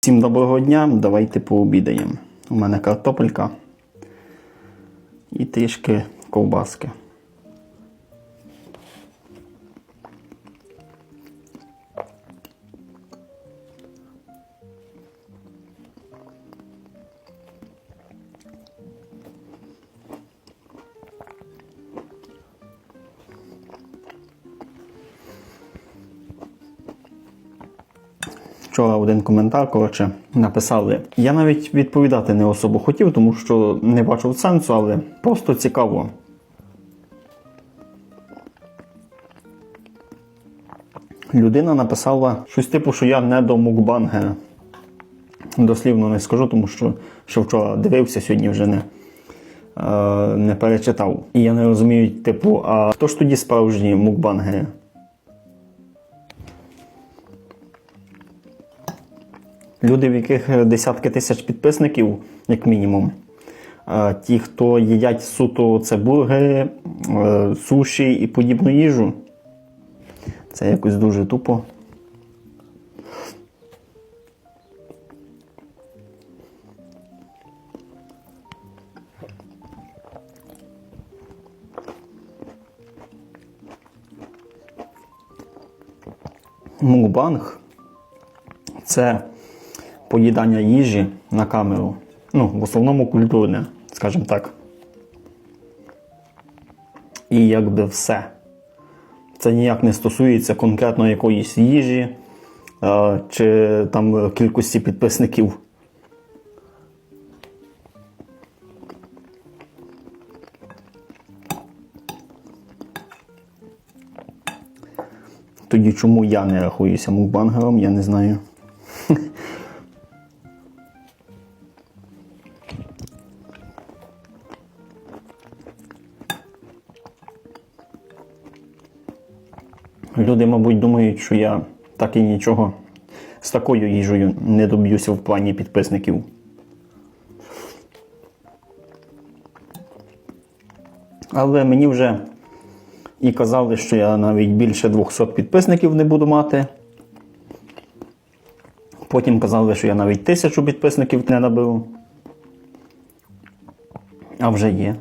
Всім доброго дня, давайте пообідаємо. У мене картопелька і трішки ковбаски. Вчора один коментар, коротше, написали. Я навіть відповідати не особо хотів, тому що не бачив сенсу, але просто цікаво. Людина написала щось типу, що я не до мукбангера. Дослівно не скажу, тому що ще вчора дивився, сьогодні вже не, е, не перечитав. І я не розумію, типу, а хто ж тоді справжні мукбангери? Люди, в яких десятки тисяч підписників, як мінімум. Ті, хто їдять суто це бургери, е, суші і подібну їжу. Це якось дуже тупо. Мукбанг це поїдання їжі на камеру. Ну, в основному культурне, скажімо так. І якби все. Це ніяк не стосується конкретно якоїсь їжі чи там кількості підписників. Тоді чому я не рахуюся мукбангером, я не знаю. Люди, мабуть, думають, що я так і нічого з такою їжею не доб'юся в плані підписників. Але мені вже і казали, що я навіть більше 200 підписників не буду мати. Потім казали, що я навіть тисячу підписників не наберу. А вже є.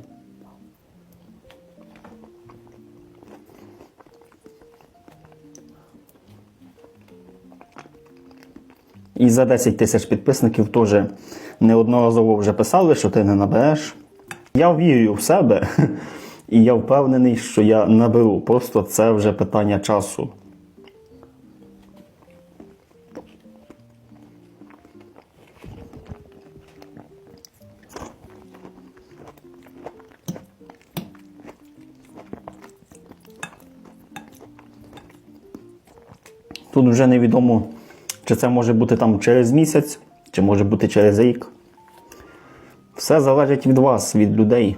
І за 10 тисяч підписників теж неодноразово вже писали, що ти не набереш. Я вірю в себе, і я впевнений, що я наберу. Просто це вже питання часу. Тут вже невідомо, чи це може бути там через місяць, чи може бути через рік. Все залежить від вас, від людей,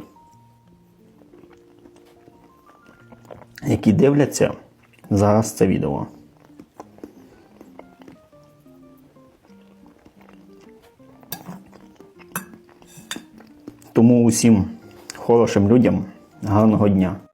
які дивляться зараз це відео. Тому усім хорошим людям гарного дня.